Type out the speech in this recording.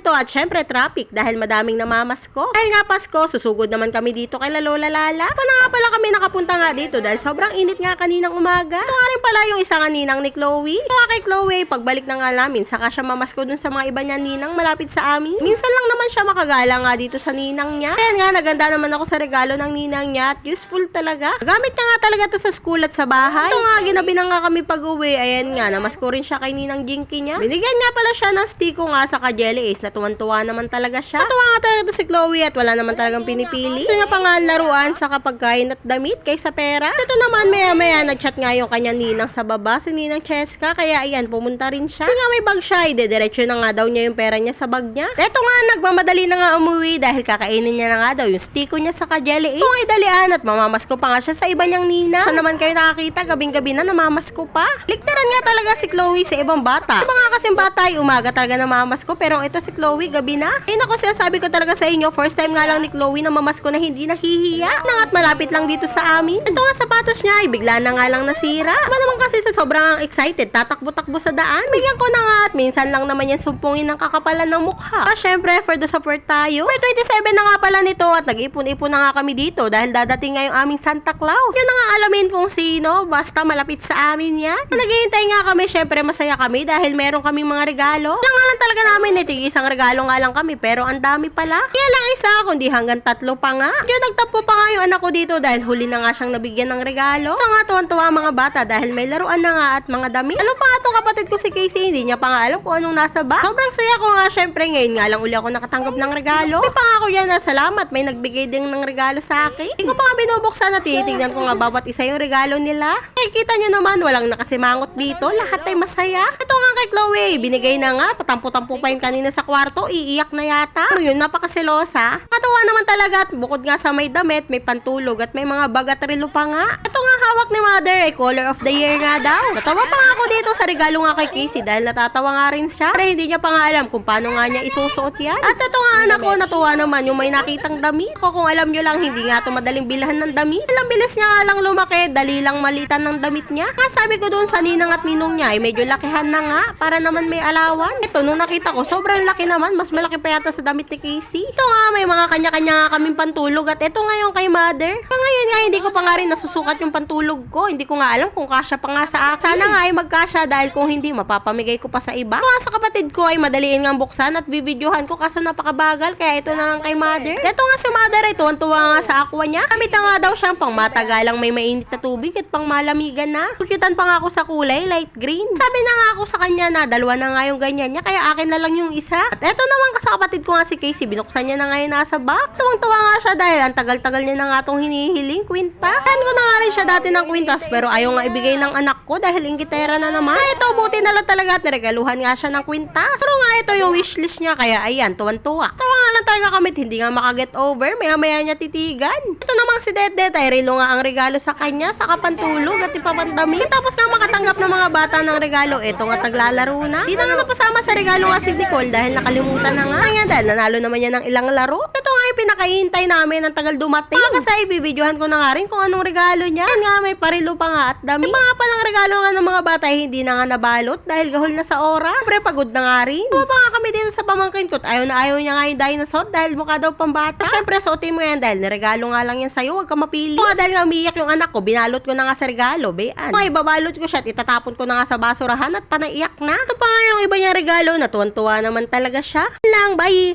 nito at syempre traffic dahil madaming namamasko. Dahil nga Pasko, susugod naman kami dito kay Lola Lala. Pa nga pala kami nakapunta nga dito dahil sobrang init nga kaninang umaga. Ito nga rin pala yung isa nga ninang ni Chloe. Ito nga kay Chloe, pagbalik na nga namin, saka siya mamasko dun sa mga iba niya ninang malapit sa amin. Minsan lang naman siya makagala nga dito sa ninang niya. Kaya nga, naganda naman ako sa regalo ng ninang niya at useful talaga. Gamit niya nga talaga to sa school at sa bahay. Ito nga, ginabi na nga kami pag-uwi. Ayan nga, namasko rin siya kay ninang Jinky niya. Binigyan nga pala siya ng stiko nga sa ka-jelly ace na tuwan-tuwa naman talaga siya. Natuwa nga talaga to si Chloe at wala naman talagang pinipili. Gusto niya pa nga laruan sa kapagkain at damit kaysa pera. Ito naman, maya-maya nag-chat nga yung kanya ninang sa baba, si ninang Cheska. Kaya ayan, pumunta rin siya. Hindi nga may bag siya, ide-diretso na nga daw niya yung pera niya sa bag niya. Ito nga, nagmamadali na nga umuwi dahil kakainin niya na nga daw yung stiko niya sa ka-jelly ace. Kung ay dalian at mamamasko pa nga siya sa iba niyang nina. Saan naman kayo nakakita, gabing-gabi na namamasko pa. Liktaran nga talaga si Chloe sa ibang bata. Iba nga kasing bata ay umaga talaga namamasko pero ito si Chloe gabi na. Ayun ako sinasabi ko talaga sa inyo, first time nga lang ni Chloe na mamasko na hindi nahihiya. Nang at malapit lang dito sa amin. Ito nga sapatos niya ay bigla na nga lang nasira. Iba naman kasi sa sobrang excited, tatakbo-takbo sa daan. Bigyan ko na nga at minsan lang naman yan sumpungin ng kakapalan ng mukha. Ah, syempre, for the support tayo. For 27 na nga pala nito at nag-ipon-ipon na nga kami dito dahil dadating nga yung aming Santa Claus. Yun na nga alamin kung sino, basta malapit sa amin yan. Naghihintay nga kami, syempre masaya kami dahil meron kaming mga regalo. Lang nga lang talaga namin, eh, tig isang regalo nga lang kami pero ang dami pala. Kaya lang isa, kundi hanggang tatlo pa nga. Diyan nagtapo pa nga yung anak ko dito dahil huli na nga siyang nabigyan ng regalo. Ito nga tuwan-tuwa ang mga bata dahil may laruan na nga at mga dami. Alam pa nga itong kapatid ko si Casey, hindi niya pa nga alam kung anong nasa box. Sobrang saya ko nga syempre ngayon nga lang uli ako nakatanggap ng regalo. May pangako yan na salamat, may nagbigay din ng regalo sa akin. Hindi ko pa nga binubuksan at titignan ko nga bawat isa yung regalo nila. Nakikita nyo naman, walang nakasimangot dito. Lahat ay masaya. Ito nga kay Chloe, binigay na nga. Patampo-tampo pa yun kanina sa kwarto. Iiyak na yata. Ano yun, napakaselosa. Katawa naman talaga at bukod nga sa may damit, may pantulog at may mga bag at relo pa nga. Ito nga hawak ni mother ay color of the year nga daw. Natawa pa nga ako dito sa regalo nga kay Casey dahil natatawa nga rin siya. Pero hindi niya pa nga alam kung paano nga niya isusuot yan. At ito nga anak ko, natuwa naman yung may nakitang damit. Ako kung alam nyo lang, hindi nga ito madaling bilhan ng damit. Ilang bilis niya lang lumaki, dali lang malitan ng damit niya. Nga sabi ko doon sa ninang at ninong niya, ay medyo lakihan na nga para naman may alawan. Ito, nung nakita ko, sobrang laki naman. Mas malaki pa yata sa damit ni Casey. Ito nga, may mga kanya-kanya nga kaming pantulog. At ito nga yung kay mother. Kaya ngayon nga, hindi ko pa nga rin nasusukat yung pantulog ko. Hindi ko nga alam kung kasya pa nga sa akin. Sana nga ay magkasya dahil kung hindi, mapapamigay ko pa sa iba. Nga sa kapatid ko ay madaliin nga buksan at bibidyohan ko kaso napakabagal. Kaya ito na lang kay mother. Ito nga si mother ay tuwan-tuwa nga sa aqua niya. Gamit na nga daw siyang pang matagalang may mainit na tubig at pang malamigan na. Kukyutan pa nga ako sa kulay, light green. Sabi na nga ako sa kanya na dalawa na nga yung ganyan niya, kaya akin na lang yung isa. At eto naman sa kapatid ko nga si Casey, binuksan niya na nga nasa box. Tuwang-tuwa nga siya dahil ang tagal-tagal niya na itong hinihiling, kwintas. Saan ko na nga rin siya dati ng kwintas, pero ayaw nga ibigay ng anak ko dahil ingitera na naman. Ito, buti na lang talaga at niregaluhan nga siya ng kwintas. Pero nga ito yung wishlist niya, kaya ayan, tuwan-tuwa. Tawa nga lang talaga kami, hindi nga makaget over, maya-maya niya titigan. Ito namang si Dede, ay relo nga ang regalo sa kanya, sa kapantulog at ipapandami. Tapos nga makatanggap ng mga bata ng regalo, ito nga taglalaro na. Di na nga napasama sa regalo nga si Nicole dahil nakalimutan na nga. Kaya dahil nanalo naman yan ng ilang laro. Ito nga pinakahintay namin ng tagal dumating. Mga kasi ibibidyohan ko na nga rin kung anong regalo niya. Yan nga, may parilo pa nga at dami. Iba nga palang regalo nga ng mga bata, hindi na nga nabalot dahil gahol na sa oras. Siyempre, pagod na nga rin. Tuwa pa nga kami dito sa pamangkin ko at ayaw na ayaw niya nga yung dinosaur dahil mukha daw pambata. Siyempre, suotin mo yan dahil niregalo nga lang yan sa'yo. Huwag ka mapili. Mga dahil nga umiyak yung anak ko, binalot ko na nga sa regalo, bayan. Mga ibabalot ko siya at itatapon ko na nga sa basurahan at panaiyak na. Ito pa nga yung iba niya regalo na tuwan-tuwa naman talaga siya. Lang, bye!